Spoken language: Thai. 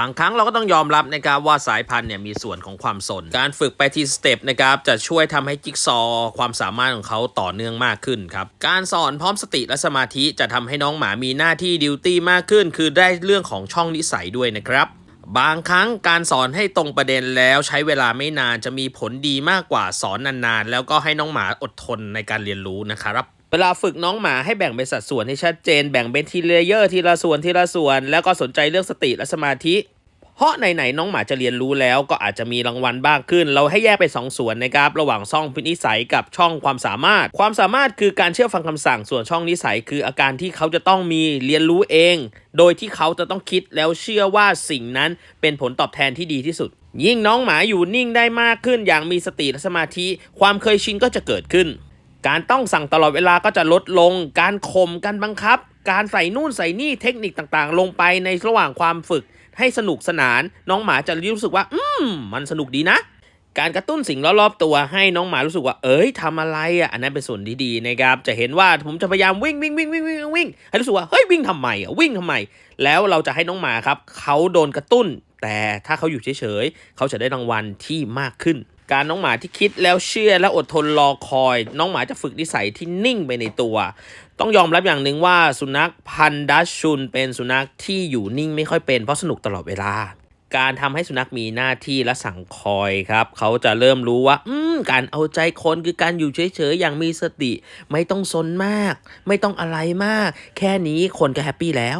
บางครั้งเราก็ต้องยอมรับนะครับว่าสายพันธุ์เนี่ยมีส่วนของความสน การฝึกไปทีสเต็ปนะครับจะช่วยทำให้จิ๊กซอว์ความสามารถของเขาต่อเนื่องมากขึ้นครับ การสอนพร้อมสติและสมาธิจะทำให้น้องหมามีหน้าที่ดิวตี้มากขึ้น คือได้เรื่องของช่องนิสัยด้วยนะครับบางครั้งการสอนให้ตรงประเด็นแล้วใช้เวลาไม่นานจะมีผลดีมากกว่าสอนนานๆ แล้วก็ให้น้องหมาอดทนในการเรียนรู้นะครับ เวลาฝึกน้องหมาให้แบ่งเป็นสัดส่วนให้ชัดเจน แบ่งเป็นทีเลเยอร์ทีละส่วนทีละส่วน แล้วก็สนใจเรื่องสติและสมาธิ เพราะไหนๆน้องหมาจะเรียนรู้แล้วก็อาจจะมีรางวัลบ้างขึ้น เราให้แยกเป็นสองส่วนนะครับระหว่างช่องพินิสัยกับช่องความสามารถ ความสามารถคือการเชื่อฟังคำสั่งส่วนช่องนิสัย คืออาการที่เขาจะต้องมีเรียนรู้เอง โดยที่เขาจะต้องคิดแล้วเชื่อว่าสิ่งนั้นเป็นผลตอบแทนที่ดีที่สุด ยิ่งน้องหมาอยู่นิ่งได้มากขึ้น อย่างมีสติและสมาธิ ความเคยชินก็จะเกิดขึ้น การต้องสั่งตลอดเวลาก็จะลดลง การข่มการบังคับ การใส่นู่นใส่นี่เทคนิคต่างๆ ลงไปในระหว่างความฝึก ให้สนุกสนาน น้องหมาจะรู้สึกว่า อืม มันสนุกดีนะ การกระตุ้นสิ่งรอบๆตัวให้น้องหมารู้สึกว่า เอ้ยทำอะไรอะ อันนั้นเป็นส่วนที่ดีนะครับ จะเห็นว่าผมจะพยายามวิ่งวิ่งวิ่งวิ่งวิ่งวิ่งให้รู้สึกว่า เฮ้ยวิ่งทำไมอะวิ่งทำไม แล้วเราจะให้น้องหมาครับเขาโดนกระตุ้น แต่ถ้าเขาอยู่เฉยๆเขาจะได้รางวัลที่มากขึ้น การน้องหมาที่คิดแล้วเชื่อและอดทนรอคอย น้องหมาจะฝึกนิสัยที่นิ่งไปในตัว ต้องยอมรับอย่างหนึ่งว่าสุนัขพันธุ์ดัชชุนเป็นสุนัขที่อยู่นิ่งไม่ค่อยเป็นเพราะสนุกตลอดเวลา การทำให้สุนัขมีหน้าที่และสั่งคอยครับ เขาจะเริ่มรู้ว่า อืมการเอาใจคนคือการอยู่เฉยๆอย่างมีสติ ไม่ต้องซนมาก ไม่ต้องอะไรมาก แค่นี้คนก็แฮปปี้แล้ว